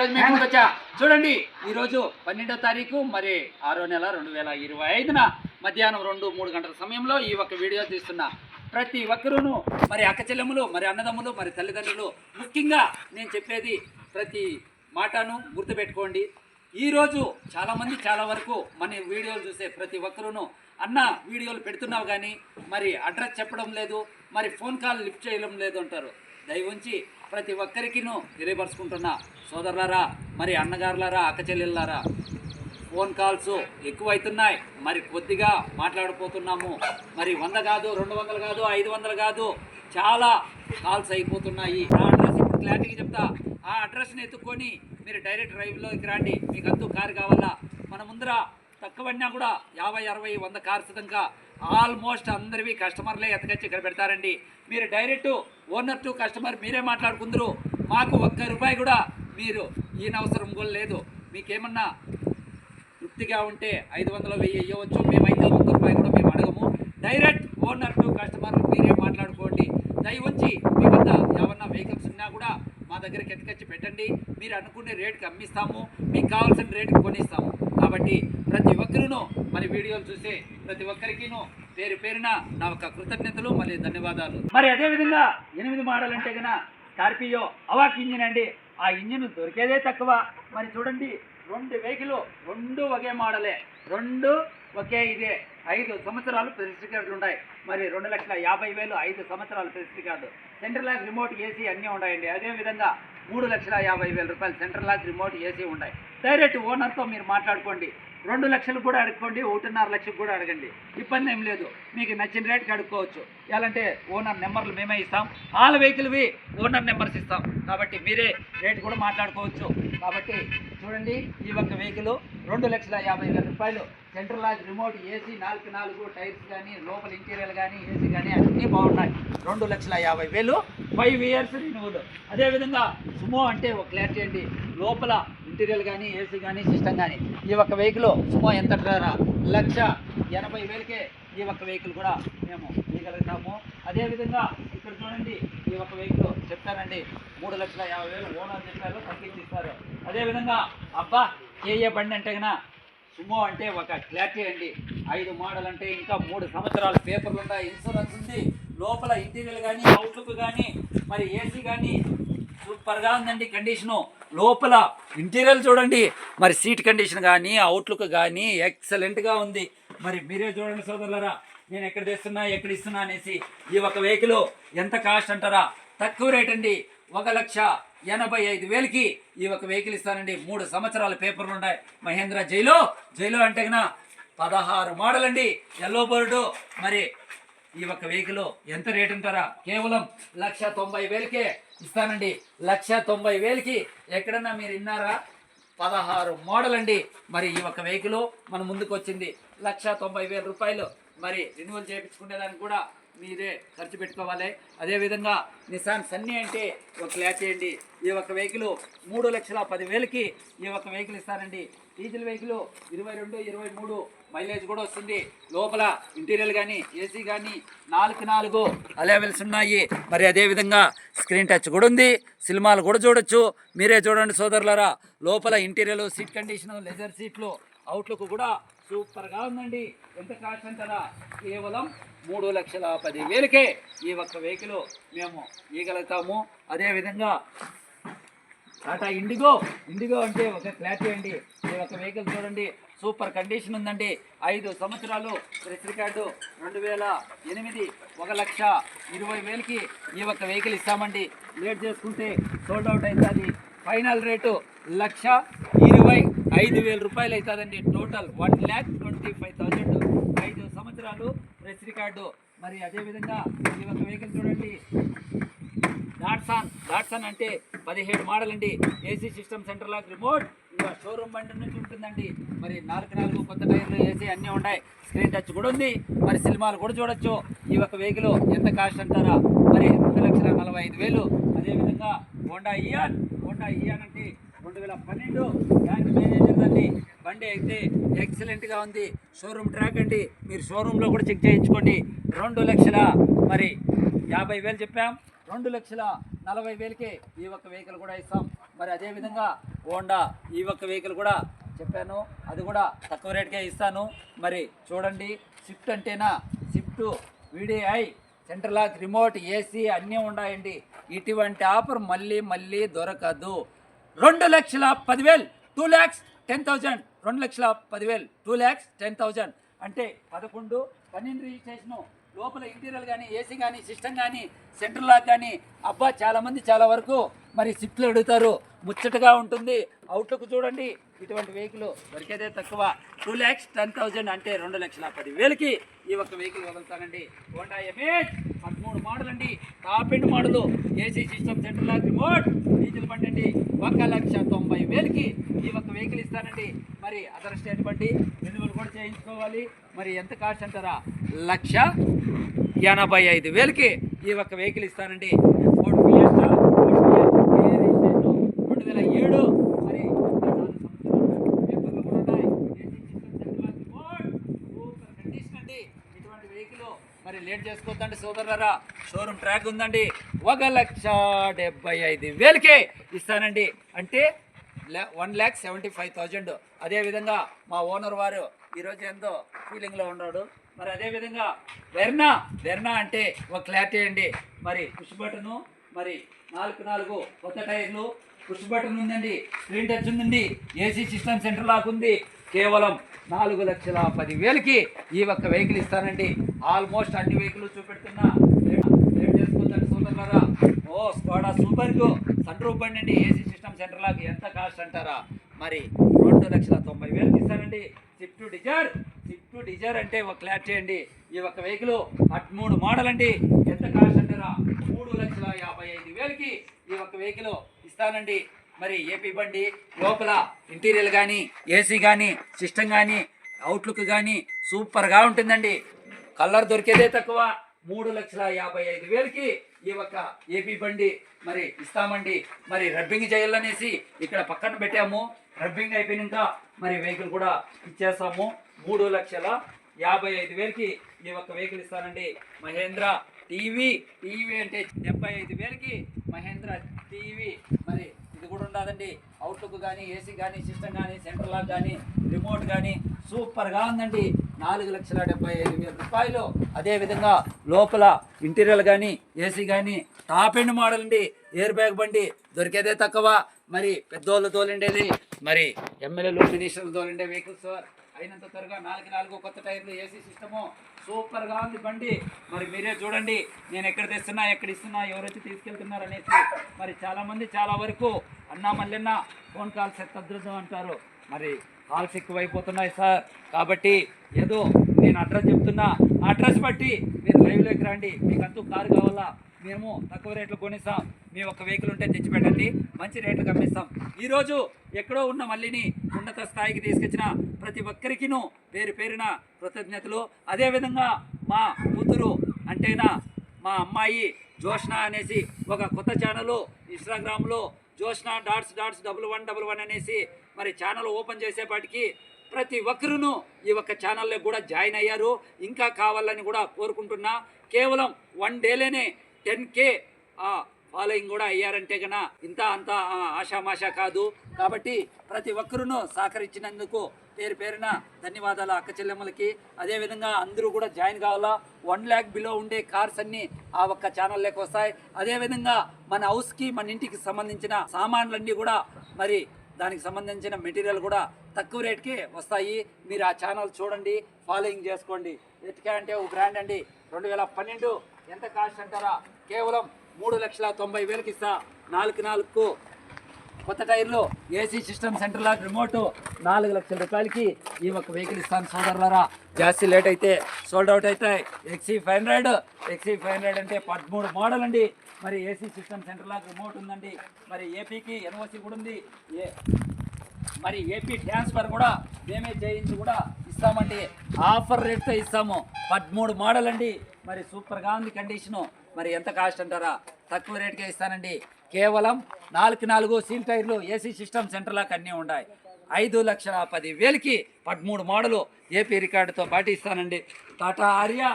వచ్చా. చూడండి ఈరోజు పన్నెండో తారీఖు మరి ఆరో నెల రెండు వేల ఇరవై ఐదున మధ్యాహ్నం రెండు మూడు గంటల సమయంలో ఈ ఒక్క వీడియో తీస్తున్నా. ప్రతి ఒక్కరూను మరి అక్క చెల్లెములు మరి అన్నదమ్ములు మరి తల్లిదండ్రులు ముఖ్యంగా నేను చెప్పేది ప్రతి మాటను గుర్తుపెట్టుకోండి. ఈరోజు చాలామంది చాలా వరకు మన వీడియోలు చూసే ప్రతి ఒక్కరూను అన్న వీడియోలు పెడుతున్నావు కానీ మరి అడ్రస్ చెప్పడం లేదు మరి ఫోన్ కాల్ లిఫ్ట్ చేయడం లేదు అంటారు. దయవుంచి ప్రతి ఒక్కరికిను తెలియపరుచుకుంటున్నా. సోదరులారా మరి అన్నగారులారా అక్కచెల్లెళ్ళారా ఫోన్ కాల్స్ ఎక్కువైతున్నాయి. మరి కొద్దిగా మాట్లాడిపోతున్నాము మరి వంద కాదు రెండు వందలు కాదు ఐదు వందలు కాదు చాలా కాల్స్ అయిపోతున్నాయి. ఆ అడ్రస్ ఇప్పుడు క్లారిటీగా చెప్తా. ఆ అడ్రస్ని ఎత్తుక్కొని మీరు డైరెక్ట్ డ్రైవ్లోకి రండి. మీకు అంతు కారు కావాలా? మన ముందర తక్కువన్నా కూడా యాభై అరవై వంద కార్ సిద్ధంగా ఆల్మోస్ట్ అందరివి కస్టమర్లే ఎతకొచ్చి ఇక్కడ పెడతారండి. మీరు డైరెక్ట్ ఓనర్ టు కస్టమర్ మీరే మాట్లాడుకుందరు. మాకు ఒక్క రూపాయి కూడా మీరు ఈయన అవసరం కూడా లేదు. మీకేమన్నా తృప్తిగా ఉంటే ఐదు వందలు వెయ్యి ఇవ్వచ్చు మేమైతే వంద రూపాయలు కూడా మేము అడగము. డైరెక్ట్ ఓనర్ టు కస్టమర్ మీరే మాట్లాడుకోండి. దయ ఉంచి మీ వద్ద ఏమన్నా వెహికల్స్ ఉన్నా కూడా మా దగ్గరికి ఎత్తుకొచ్చి పెట్టండి. మీరు అనుకునే రేటుకి అమ్మిస్తాము. మీకు కావాల్సిన రేటుకి కొనిస్తాము. కాబట్టి ప్రతి ఒక్కరును మరి వీడియోలు చూసే ప్రతి ఒక్కరికిను పేరు పేరున నా యొక్క కృతజ్ఞతలు మళ్ళీ ధన్యవాదాలు. మరి అదే విధంగా ఎనిమిది మోడల్ అంటే కనుక స్కార్పియో అవాక్ ఇంజిన్ అండి. ఆ ఇంజిన్ దొరికేదే తక్కువ. మరి చూడండి రెండు వెహికల్ రెండు ఒకే మోడలే. రెండు ఒకే ఇదే. ఐదు సంవత్సరాలు ప్రెసిడెంట్ కార్డులు ఉన్నాయి మరి రెండు లక్షల యాభై వేలు ఐదు సంవత్సరాలు president card. Central lock remote AC అన్నీ ఉన్నాయండి అదే విధంగా మూడు లక్షల యాభై వేల రూపాయలు సెంట్రల్ లాక్ రిమోట్ ఏసీ ఉన్నాయి. డైరెక్ట్ ఓనర్తో మీరు మాట్లాడుకోండి. రెండు లక్షలు కూడా అడుక్కోండి ఒకటిన్నర లక్షలు కూడా అడగండి. ఇబ్బంది ఏం లేదు. మీకు నచ్చిన రేట్కి అడుక్కోవచ్చు. ఎలాంటే ఓనర్ నెంబర్లు మేమే ఇస్తాం. ఆల్ వెహికల్వి ఓనర్ నెంబర్స్ ఇస్తాం. కాబట్టి మీరే రేట్ కూడా మాట్లాడుకోవచ్చు. కాబట్టి చూడండి ఈ ఒక్క వెహికల్ రెండు లక్షల యాభై వేల రూపాయలు. సెంట్రల్ లాజ్ రిమోట్ ఏసీ నాలుగు నాలుగు టైర్స్ కానీ లోపల ఇంటీరియర్ కానీ ఏసీ కానీ అన్నీ బాగున్నాయి. రెండు లక్షల యాభై వేలు ఫైవ్ ఇయర్స్ రిన్యూవల్ అదేవిధంగా సుమో అంటే ఒక క్లారిటీ అండి. లోపల ఇంటీరియర్ కానీ ఏసీ కానీ సిస్టమ్ కానీ ఈ ఒక్క వెహికల్ సుమో ఎంత లక్ష ఎనభై వేలకే ఈ ఒక్క వెహికల్ కూడా మేము ఇవ్వగలుగుతాము. అదేవిధంగా చూడండి ఈ ఒక వెహికల్ చెప్తానండి. మూడు లక్షల యాభై వేలు ఓనర్ చెప్పారు తగ్గించి ఇస్తారు అదేవిధంగా అబ్బా కేఏ బండి అంటే కన్నా సుమో అంటే ఒక క్లారిటీ అండి. ఐదు మోడల్ అంటే ఇంకా మూడు సంవత్సరాల పేపర్లు ఉన్నాయి ఇన్సూరెన్స్ ఉంది. లోపల ఇంటీరియర్ కానీ అవుట్లుక్ కానీ మరి ఏసీ కానీ సూపర్గా ఉందండి కండిషను. లోపల ఇంటీరియర్ చూడండి మరి సీట్ కండిషన్ కానీ అవుట్లుక్ కానీ ఎక్సలెంట్గా ఉంది. మరి మీరే చూడండి సోదరులరా నేను ఎక్కడ తెస్తున్నా ఎక్కడ ఇస్తున్నా అనేసి ఈ ఒక వెహికల్ ఎంత కాస్ట్ అంటారా? తక్కువ రేట్ అండి. ఒక లక్ష ఎనభై ఐదు వేలకి ఈ ఒక వెహికల్ ఇస్తానండి. మూడు సంవత్సరాల పేపర్లు ఉన్నాయి. మహేంద్ర జైలో జైలో అంటే కన్నా పదహారు మోడల్ అండి. Yellow board. మరి ఈ ఒక్క వెహికల్ ఎంత రేట్ అంటారా? కేవలం లక్ష తొంభై వేలకే ఇస్తానండి. లక్ష తొంభై వేలకి ఎక్కడన్నా మీరు విన్నారా? పదహారు మోడల్ అండి మరి ఈ ఒక్క వెహికల్ మన ముందుకు వచ్చింది లక్ష తొంభై వేల రూపాయలు మరి రెన్యువల్ చేయించుకునేదానికి కూడా మీరే ఖర్చు పెట్టుకోవాలి. అదేవిధంగా నిసాన్ సన్నీ అంటే ఒక క్లారిటీ చేయండి. ఈ ఒక వెహికల్ మూడు లక్షల పదివేలకి ఈ ఒక్క వెహికల్ ఇస్తానండి. డీజిల్ వెహికల్ ఇరవై రెండు ఇరవై మూడు మైలేజ్ కూడా వస్తుంది. లోపల ఇంటీరియర్ కానీ ఏసీ కానీ నాలుగు నాలుగు అలెవెల్స్ ఉన్నాయి. మరి అదేవిధంగా స్క్రీన్ టచ్ కూడా ఉంది. సినిమాలు కూడా చూడొచ్చు. మీరే చూడండి సోదరులరా. లోపల ఇంటీరియర్ సీట్ కండిషన్ లెజర్ సీట్లు అవుట్లుక్ కూడా సూపర్గా ఉందండి. ఎంత కాస్ట్ కదా? కేవలం మూడు లక్షల పది వేలకే ఈ ఒక్క వెహికల్ మేము ఇవ్వగలుగుతాము అదేవిధంగా టాటా ఇండిగో. ఇండిగో అంటే ఒక క్లారిటీ అండి. ఈ ఒక్క వెహికల్ చూడండి. సూపర్ కండిషన్ ఉందండి. ఐదు సంవత్సరాలు ప్రెస్ రికార్డు. రెండు వేల ఎనిమిది ఒక లక్ష ఇరవై వేలకి ఈ ఒక్క వెహికల్ ఇస్తామండి. లేట్ చేసుకుంటే సోల్డ్ అవుట్ అవుతుంది. ఫైనల్ రేటు లక్ష ఐదు వేల రూపాయలు అవుతుందండి total one lakh twenty five thousand ఐదు సంవత్సరాలు ప్రెస్ రికార్డు. మరి అదేవిధంగా ఈ ఒక వెహికల్ చూడండి. డాట్సాన్ డాట్సాన్ అంటే పదిహేడు మోడల్ అండి AC system centre lock remote ఇంకా షోరూమ్ బండి నుంచి ఉంటుందండి. మరి నాలుగు నాలుగు కొత్త టైర్లు ఏసీ అన్నీ ఉన్నాయి. స్క్రీన్ టచ్ కూడా ఉంది. మరి సినిమాలు కూడా చూడొచ్చు. ఈ ఒక వెహికల్ ఎంత కాస్ట్ అంటారా? మరి రెండు లక్షల నలభై ఐదు వేలు. అదేవిధంగా హోండా ఇయాన్ హోండా ఇయాన్ అంటే వేల పన్నెండు బ్యాంక్ మేనేజర్ అండి బండి అయితే ఎక్సలెంట్గా ఉంది. షోరూమ్ ట్రాక్ అండి. మీరు షోరూంలో కూడా చెక్ చేయించుకోండి. రెండు లక్షల మరి యాభై వేలు చెప్పాం. రెండు లక్షల నలభై వేలకే ఈ ఒక్క వెహికల్ కూడా ఇస్తాం. మరి అదేవిధంగా హోండా ఈ ఒక్క వెహికల్ కూడా చెప్పాను. అది కూడా తక్కువ రేట్కే ఇస్తాను. మరి చూడండి Swift అంటేనా? Swift VDI central lock remote AC అన్నీ ఉన్నాయండి. ఇటువంటి ఆఫర్ మళ్ళీ మళ్ళీ దొరకదు. రెండు లక్షల పదివేలు. టూ ల్యాక్స్ టెన్ థౌజండ్ రెండు లక్షల పదివేలు. టూ ల్యాక్స్ టెన్ థౌజండ్ అంటే పదకొండు పన్నెండు రిజిస్ట్రేషను. లోపల ఇంటీరియర్ కానీ ఏసీ కానీ సిస్టమ్ కానీ సెంట్రల్ లాక్ కానీ అబ్బా చాలామంది చాలా వరకు మరి సిప్లు అడుగుతారు. ముచ్చటగా ఉంటుంది. అవుట్లుక్ చూడండి. ఇటువంటి వెహికల్ దొరికేదే తక్కువ. టూ ల్యాక్స్ టెన్ థౌజండ్ అంటే రెండు లక్షల పదివేలకి ఈ ఒక్క వెహికల్ వదులుతానండి. హోండా ఎమేజ్ పదమూడు మోడల్ అండి. Top end model AC system central lock remote diesel బండి అండి. ఒక లక్ష తొంభై వేలకి ఈ ఒక్క వెహికల్ ఇస్తానండి. మరి అదర్ స్టేట్ బండి రెన్యువల్ కూడా చేయించుకోవాలి. మరి ఎంత కాస్ట్ అంటారా? లక్ష ఎనభై ఐదు వేలకి ఈ ఒక్క వెహికల్ ఇస్తానండి. ఫోర్డ్ ఫియస్టా రెండు వేల ఏడు. మరి కండిషన్ అండి. ఇటువంటి వెహికల్ మరి లేట్ చేసుకోవద్దండి సోదరులారా. షోరూమ్ ట్రాక్ ఉందండి. ఒక లక్ష డెబ్బై ఐదు వేలకే ఇస్తానండి. అంటే one lakh seventy five thousand. అదేవిధంగా మా ఓనర్ వారు ఈరోజు ఎంతో ఫీలింగ్లో ఉన్నాడు. మరి అదేవిధంగా వెర్నా వెర్నా అంటే ఒక క్లారిటీ అండి మరి పుష్ బటను మరి నాలుగు నాలుగు కొత్త టైర్లు పుష్ బటన్ ఉందండి స్క్రీన్ టచ్ ఉందండి ఏసీ సిస్టమ్ సెంటర్ లాక్ ఉంది. కేవలం నాలుగు లక్షల పది వేలకి ఈ ఒక్క వెహికల్ ఇస్తానండి. ఆల్మోస్ట్ అన్ని వెహికల్ చూపెడుతున్నా. ఓ స్కోడా సూపర్కు సన్ రూప్ బండి అండి ఏసీ సిస్టమ్ సెంటర్లకు ఎంత కాస్ట్ అంటారా? మరి రెండు లక్షల తొంభై వేలకి ఇస్తానండి స్విఫ్ట్ డిజైర్ స్విఫ్ట్ డిజైర్ అంటే ఒక క్లారిటీ అండి ఈ ఒక్క వెహికల్ మూడు మోడల్ అండి ఎంత కాస్ట్ అంటారా? మూడు లక్షల యాభై ఐదు వేలకి ఈ ఒక్క వెహికల్ ఇస్తానండి. మరి ఏపీ బండి లోపల ఇంటీరియర్ కానీ ఏసీ కానీ సిస్టమ్ కానీ అవుట్లుక్ కానీ సూపర్గా ఉంటుందండి. కలర్ దొరికేదే తక్కువ. మూడు లక్షల యాభై ఐదు వేలకి ఈ ఒక్క ఏపీ బండి మరి ఇస్తామండి. మరి రబ్బింగ్ చేయాలనేసి ఇక్కడ పక్కన పెట్టాము. రబ్బింగ్ అయిపోయినాక మరి వెహికల్ కూడా ఇచ్చేస్తాము మూడు లక్షల యాభై ఐదు వేలకి ఈ ఒక్క వెహికల్ ఇస్తానండి. మహేంద్ర టీవీ. టీవీ అంటే డెబ్బై ఐదు వేలకి మహేంద్ర టీవీ. మరి ఇది కూడా ఉండదండి. అవుట్లుక్ కానీ ఏసీ కానీ సిస్టమ్ కానీ సెంట్రల్ లాక్ కానీ రిమోట్ కానీ సూపర్గా ఉందండి. నాలుగు లక్షల డెబ్బై ఐదు వేల రూపాయలు. అదేవిధంగా లోపల ఇంటీరియర్ కానీ ఏసీ కానీ టాప్ ఎండ్ మోడల్ అండి. ఎయిర్ బ్యాగ్ బండి దొరికేదే తక్కువ. మరి పెద్దోళ్ళు తోలిండేది మరి ఎమ్మెల్యేలు మినిస్టర్లు తోలిండే వెహికల్స్ అయినంత త్వరగా నాలుగు నాలుగు కొత్త టైర్లు ఏసీ సిస్టము సూపర్గా ఉంది బండి. మరి మీరే చూడండి నేను ఎక్కడ తెస్తున్నా ఎక్కడ ఇస్తున్నా ఎవరైతే తీసుకెళ్తున్నారు అనేసి. మరి చాలామంది చాలా వరకు అన్నా మల్లెన్న ఫోన్ కాల్స్ ఎత్తద్రుతం అంటారు. మరి కాల్స్ ఎక్కువైపోతున్నాయి సార్. కాబట్టి ఏదో నేను అడ్రస్ చెప్తున్నా. ఆ అడ్రస్ బట్టి మీరు లైవ్లోకి రండి. మీకు అంతూ కారు కావాలా? మేము తక్కువ రేట్లు కొనిస్తాం. మీ ఒక్క వెహికల్ ఉంటే తెచ్చిపెట్టండి. మంచి రేట్లు కమ్మిస్తాం. ఈరోజు ఎక్కడో ఉన్న మళ్ళీని ఉన్నత స్థాయికి తీసుకొచ్చిన ప్రతి ఒక్కరికినూ పేరు పేరున కృతజ్ఞతలు. అదేవిధంగా మా కూతురు అంటేనా మా అమ్మాయి జోష్న అనేసి ఒక కొత్త ఛానల్ ఇన్స్టాగ్రామ్లో Joshna dots dots double one double one అనేసి మరి ఛానల్ ఓపెన్ చేసేపాటికి ప్రతి ఒక్కరును ఈ ఒక్క ఛానల్లో కూడా జాయిన్ అయ్యారు. ఇంకా కావాలని కూడా కోరుకుంటున్నా. కేవలం వన్ డేలోనే టెన్ కే ఫాలోయింగ్ కూడా అయ్యారంటే కన్నా ఇంత అంత ఆ, ఆషామాషా కాదు. కాబట్టి ప్రతి ఒక్కరును సహకరించినందుకు పేరు పేరున ధన్యవాదాలు అక్క చెల్లెమ్మలకి. అదేవిధంగా అందరూ కూడా జాయిన్ కావాలా? వన్ ల్యాక్ బిలో ఉండే కార్స్ అన్నీ ఆ ఒక్క ఛానల్లోకి వస్తాయి. అదేవిధంగా మన హౌస్కి మన ఇంటికి సంబంధించిన సామాన్లన్నీ కూడా మరి దానికి సంబంధించిన మెటీరియల్ కూడా తక్కువ రేట్కి వస్తాయి. మీరు ఆ ఛానల్ చూడండి ఫాలోయింగ్ చేసుకోండి. ఎట్లా అంటే ఒక బ్రాండ్ అండి. రెండు వేల పన్నెండు ఎంత కాస్ట్ అంటారా? కేవలం మూడు లక్షల తొంభై వేలకి ఇస్తా. నాలుగు నాలుగు కొత్త టైర్లు ఏసీ సిస్టమ్ సెంటర్ లాంటి రిమోట్ నాలుగు లక్షల రూపాయలకి ఈ ఒక్క వెహికల్ ఇస్తాను సోదరులారా. జాస్తి లేట్ అయితే సోల్డ్ అవుట్ అవుతాయి. XC five hundred XC five hundred అంటే పదమూడు మోడల్ అండి. మరి AC system centre lock remote ఉందండి. మరి ఏపీకి ఎన్ఓసి కూడా ఉంది. ఏ మరి ఏపీ ట్రాన్స్ఫర్ కూడా మేమే చేయించి కూడా ఇస్తామండి. ఆఫర్ రేట్తో ఇస్తాము. పదమూడు మోడల్ అండి. మరి సూపర్గా ఉంది కండిషను మరి ఎంత కాస్ట్ అంటారా? తక్కువ రేట్కే ఇస్తానండి. కేవలం నాలుగు నాలుగు సీల్ టైర్లు ఏసీ సిస్టమ్ సెంటర్లకు అన్నీ ఉన్నాయి. ఐదు లక్షల పది వేలకి పదమూడు మోడలు ఏపీ రికార్డుతో పాటిస్తానండి. టాటా ఆర్యా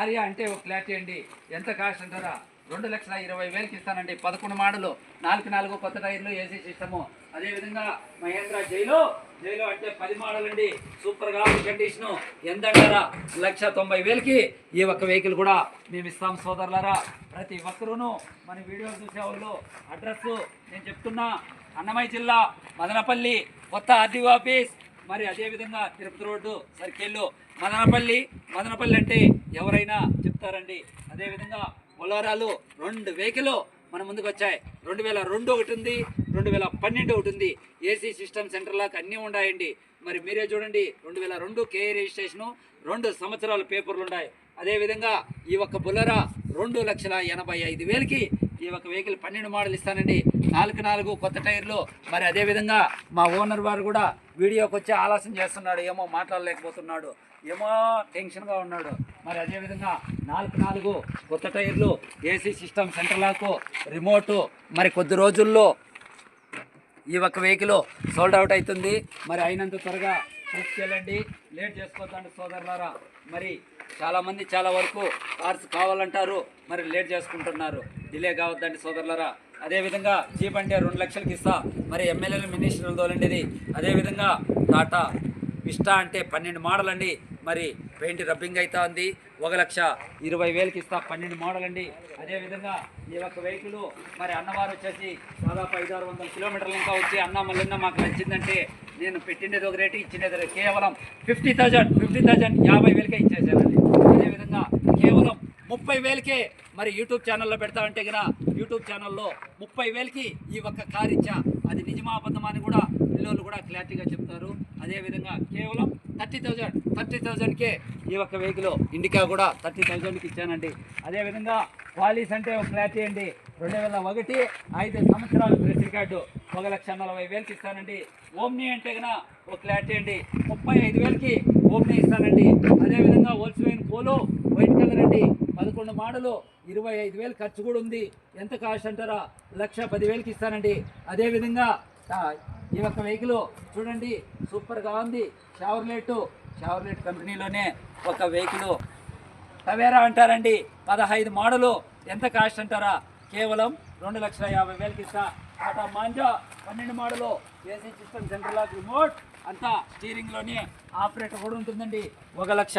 ఆర్యా అంటే ఒక ఫ్లాట్ అండి. ఎంత కాస్ట్ అంటారా? రెండు లక్షల ఇరవై వేలకి ఇస్తానండి. పదకొండు మాడలు నాలుగు నాలుగు కొత్త టైర్లు ఏసీ సిస్టము. అదేవిధంగా మహేంద్ర జైలు. జైలో అంటే పది మోడల్ అండి సూపర్గా కండిషను. ఉంది లక్ష తొంభై వేలకి ఈ ఒక్క వెహికల్ కూడా మేము ఇస్తాం సోదరులారా. ప్రతి ఒక్కరూను మన వీడియో చూసే వాళ్ళు అడ్రస్ నేను చెప్తున్నా. అన్నమయ్య జిల్లా మదనపల్లి కొత్త ఆర్డీఓ ఆఫీస్. మరి అదేవిధంగా తిరుపతి రోడ్డు సర్కిల్లో. మదనపల్లి మదనపల్లి అంటే ఎవరైనా చెప్తారండి. అదేవిధంగా పొలారాలు రెండు వెహికల్ మన ముందుకు వచ్చాయి. రెండు వేల రెండు ఒకటి ఉంది రెండు వేల పన్నెండు ఒకటి ఉంది. ఏసీ సిస్టమ్ సెంటర్ లాగా అన్నీ ఉన్నాయండి మరి మీరే చూడండి రెండు వేల రెండు కేఏ రిజిస్ట్రేషను రెండు సంవత్సరాల పేపర్లు ఉన్నాయి అదేవిధంగా ఈ ఒక్క బుల్లరా రెండు లక్షల ఎనభై ఐదు వేలకి ఈ ఒక వెహికల్ పన్నెండు మోడల్ ఇస్తానండి. నాలుగు నాలుగు కొత్త టైర్లు. మరి అదేవిధంగా మా ఓనర్ వారు కూడా వీడియోకి వచ్చి ఆలస్యం చేస్తున్నాడు. ఏమో మాట్లాడలేకపోతున్నాడు. ఏమో టెన్షన్గా ఉన్నాడు. మరి అదేవిధంగా నాలుగు నాలుగు కొత్త టైర్లు AC system centre lock remote. మరి కొద్ది రోజుల్లో ఈ ఒక్క వెహికల్ సోల్డ్ అవుట్ అవుతుంది. మరి అయినంత త్వరగా తీసుకెళ్ళండి. లేట్ చేసుకోవద్దండి సోదరులారా. మరి చాలామంది చాలా వరకు కార్స్ కావాలంటారు మరి లేట్ చేసుకుంటున్నారు. డిలే కావద్దండి సోదరులరా. అదేవిధంగా జీప్ అంటే రెండు లక్షలకి ఇస్తా. మరి ఎమ్మెల్యేలు మినిస్టర్లు తోలండిది. అదేవిధంగా టాటా విస్టా అంటే పన్నెండు మోడల్ అండి మరి పెయింట్ రబ్బింగ్ అవుతా ఉంది ఒక లక్ష ఇరవై వేలకి ఇస్తా పన్నెండు మోడల్ అండి అదేవిధంగా ఈ యొక్క వెహికల్ మరి అన్నవారు వచ్చేసి దాదాపు ఐదు ఆరు వందల కిలోమీటర్లు ఇంకా వచ్చి అన్న మళ్ళీ మాకు నచ్చిందంటే నేను పెట్టిండేది ఒక రేటు ఇచ్చినది రేటు. కేవలం ఫిఫ్టీ థౌజండ్ ఫిఫ్టీ థౌజండ్ యాభై వేలకే ఇచ్చేసానండి అదేవిధంగా కేవలం ముప్పై వేలకే మరి యూట్యూబ్ ఛానల్లో పెడతా అంటే కనుక యూట్యూబ్ ఛానల్లో ముప్పై వేలకి ఈ ఒక్క కార్ ఇచ్చా అది నిజమా అబద్ధమా అని కూడా పిల్లలు కూడా క్లారిటీగా చెప్తారు. అదేవిధంగా కేవలం థర్టీ థౌజండ్ థర్టీ థౌజండ్కే ఈ ఒక్క వెహికల్ ఇండికా కూడా థర్టీ థౌజండ్కి ఇచ్చానండి. అదేవిధంగా పాలీస్ అంటే ఒక క్లారిటీ అండి. రెండు వేల ఒకటి ఐదు సంవత్సరాలు ప్రెస్ రికార్డు. ఒక లక్ష నలభై వేలకి ఇస్తానండి. ఓమ్ని అంటే కనుక ఒక క్లారిటీ అండి. ముప్పై ఐదు వేలకి ఓమ్ని ఇస్తానండి. అదేవిధంగా హోల్సేల్ పోలో వైట్ కలర్ అండి. పదకొండు మోడలు ఇరవై ఐదు వేలు ఖర్చు కూడా ఉంది. ఎంత కాస్ట్ అంటారా? లక్ష పదివేలకి ఇస్తానండి. అదేవిధంగా ఈ యొక్క వెహికల్ చూడండి సూపర్గా ఉంది. షవర్లెట్ షవర్లెట్ కంపెనీలోనే ఒక వెహికల్. టవేరా అంటారండి. పదహైదు మోడలు. ఎంత కాస్ట్ అంటారా? కేవలం రెండు లక్షల యాభై వేలకి ఇస్తా. టాటా మాంజా పన్నెండు model. AC system central lock remote. అంతా స్టీరింగ్లోనే ఆపరేటర్ కూడా ఉంటుందండి. ఒక లక్ష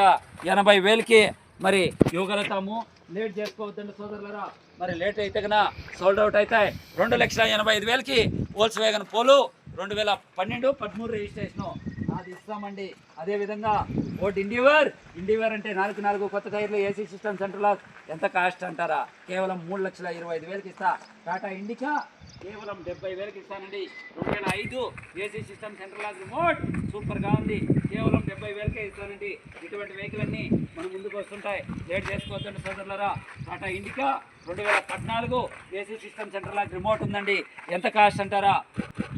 ఎనభై వేలకి మరి ఇవ్వగలుగుతాము లేట్ చేసుకోవద్దండి సోదరులరా. మరి లేట్ అయితే కన్నా సోల్డ్ అవుట్ అవుతాయి రెండు లక్షల ఎనభై ఐదు వేలకి హోల్స్ వేగన్ పోలు రెండు వేల పన్నెండు పదమూడు రిజిస్ట్రేషను అది ఇస్తామండి. అదేవిధంగా ఓట్ ఇండివర్ ఇండివర్ అంటే నాలుగు నాలుగు కొత్త టైర్లు ఏసీ సిస్టమ్ సెంటర్లో ఎంత కాస్ట్ అంటారా? కేవలం మూడు లక్షల ఇరవై ఐదు వేలకి ఇస్తా. టాటా ఇండికా కేవలం డెబ్బై వేలకి ఇస్తానండి. రెండు వేల ఐదు AC system centre lock remote. సూపర్గా ఉంది. కేవలం డెబ్బై వేలకే ఇస్తానండి. ఇటువంటి వెహికల్ అన్నీ మన ముందుకు వస్తుంటాయి. లేట్ చేసుకోవద్దండి సోదరులరా. టాటా ఇండికా రెండు వేల పద్నాలుగు ఏసీ సిస్టమ్ సెంట్రల్ రిమోట్ ఉందండి. ఎంత కాస్ట్ అంటారా?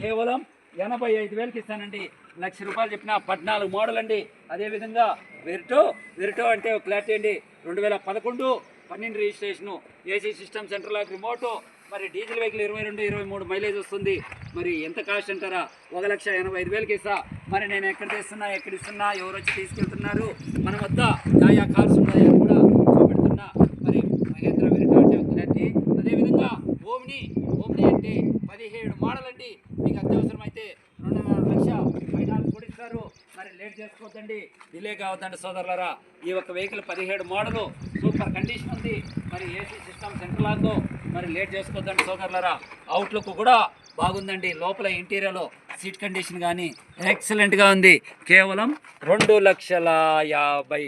కేవలం ఎనభై ఐదు వేలకి ఇస్తానండి. లక్ష రూపాయలు చెప్పిన పద్నాలుగు మోడల్ అండి. అదేవిధంగా వెరిటో వెరిటో అంటే క్లారిటీ అండి. రెండు వేల పదకొండు పన్నెండు registration AC system centre off remote. మరి డీజిల్ వెహికల్ ఇరవై రెండు ఇరవై మూడు మైలేజ్ వస్తుంది. మరి ఎంత కాస్ట్ అంటారా? ఒక లక్ష ఎనభై ఐదు వేలకి ఇస్తా. మరి నేను ఎక్కడ తీస్తున్నా ఎక్కడ ఇస్తున్నా ఎవరు వచ్చి తీసుకెళ్తున్నారు? మన వద్ద ఆయా కార్స్ ఉన్నాయని కూడా చూపెడుతున్నా మరి మహేంద్ర వెరిటో అంటే ఒక క్లారిటీ అదేవిధంగా ఓమ్ని ఓమ్ని అంటే పదిహేడు మోడల్ అండి మీకు అత్యవసరం అయితే రెండున్నర లక్ష ఫైనాన్స్ కూడా ఇస్తారు మరి లేట్ చేసుకోవద్దండి. డిలే కావద్దండి సోదరులరా. ఈ ఒక్క వెహికల్ పదిహేడు మోడలు సూపర్ కండిషన్ ఉంది. మరి ఏసీ సిస్టమ్ సెంటర్ లాక్ మరి లేట్ చేసుకోవద్దండి సోదరులరా. అవుట్లుక్ కూడా బాగుందండి. లోపల ఇంటీరియర్లో సీట్ కండిషన్ కానీ ఎక్సలెంట్గా ఉంది. కేవలం రెండు లక్షల యాభై.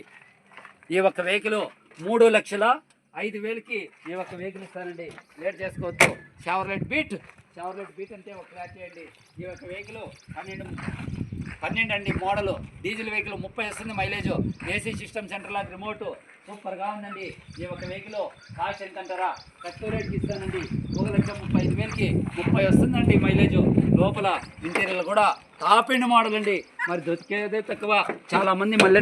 ఈ ఒక్క వెహికల్ మూడు లక్షల ఐదు వేలకి ఈ ఒక్క వెహికల్ ఇస్తానండి. లేట్ చేసుకోవద్దు. షవర్లెట్ బీట్ షవర్లెట్ బీట్ అంటే ఒక క్లారిటీ చేయండి. ఈ ఒక్క వెహికల్ పన్నెండు పన్నెండు అండి మోడల్. డీజిల్ వెహికల్ ముప్పై వస్తుంది మైలేజ్. ఏసీ సిస్టమ్ సెంటర్ లాంటి రిమోట్. సూపర్గా ఉందండి. ఈ ఒక వెహికల్ కాస్ట్ ఎంత అంటారా తక్కువ రేట్కి ఇస్తానండి. ఒక లక్ష ముప్పై ఐదు వేలకి ముప్పై వస్తుందండి మైలేజ్. లోపల ఇంటీరియర్ కూడా టాప్ ఎండ్ మోడల్ అండి మరి దొరికేదే తక్కువ. చాలామంది మళ్ళీ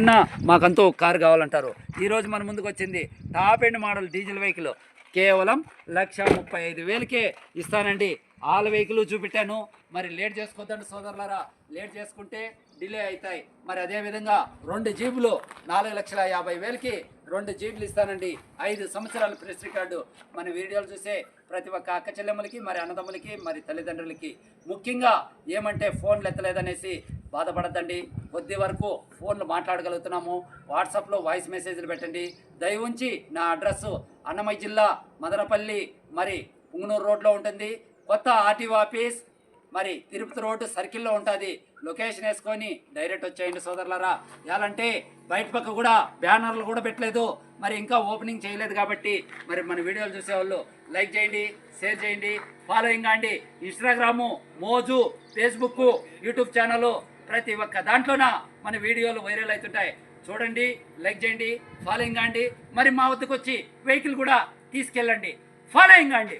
మాకంతా ఒక కారు కావాలంటారు. ఈరోజు మన ముందుకు వచ్చింది top end model diesel vehicle. కేవలం లక్ష ముప్పై ఐదు వేలకే ఇస్తానండి. ఆల్ వెహికల్ చూపెట్టాను. మరి లేట్ చేసుకోవద్దండి సోదరులారా. లేట్ చేసుకుంటే డిలే అవుతాయి మరి అదేవిధంగా రెండు జీబులు నాలుగు లక్షల యాభై వేలకి రెండు జీబులు ఇస్తానండి. ఐదు సంవత్సరాల ప్రెస్ రికార్డు. మన వీడియోలు చూసే ప్రతి ఒక్క అక్క చెల్లెమ్మలకి మరి అన్నదమ్ములకి మరి తల్లిదండ్రులకి. ముఖ్యంగా ఏమంటే ఫోన్లు ఎత్తలేదనేసి బాధపడద్దండి. కొద్ది వరకు ఫోన్లు మాట్లాడగలుగుతున్నాము. వాట్సాప్లో వాయిస్ మెసేజ్లు పెట్టండి. దయ ఉంచి నా అడ్రస్సు అన్నమయ్య జిల్లా మదనపల్లి మరి పుంగనూరు రోడ్లో ఉంటుంది. కొత్త ఆర్టీఓ ఆఫీస్ మరి తిరుపతి రోడ్డు సర్కిల్లో ఉంటుంది. లొకేషన్ వేసుకొని డైరెక్ట్ వచ్చేయండి సోదరులరా. ఎలాంటే బయట పక్క కూడా బ్యానర్లు కూడా పెట్టలేదు. మరి ఇంకా ఓపెనింగ్ చేయలేదు కాబట్టి మరి మన వీడియోలు చూసేవాళ్ళు లైక్ చేయండి షేర్ చేయండి ఫాలోయింగ్ అండి. ఇన్స్టాగ్రాము మోజు ఫేస్బుక్ యూట్యూబ్ ఛానల్ ప్రతి ఒక్క దాంట్లోన మన వీడియోలు వైరల్ అవుతుంటాయి. చూడండి లైక్ చేయండి ఫాలోయింగ్ అండి. మరి మా వద్దకు వచ్చి వెహికల్ కూడా తీసుకెళ్ళండి. ఫాలోయింగ్ అండి.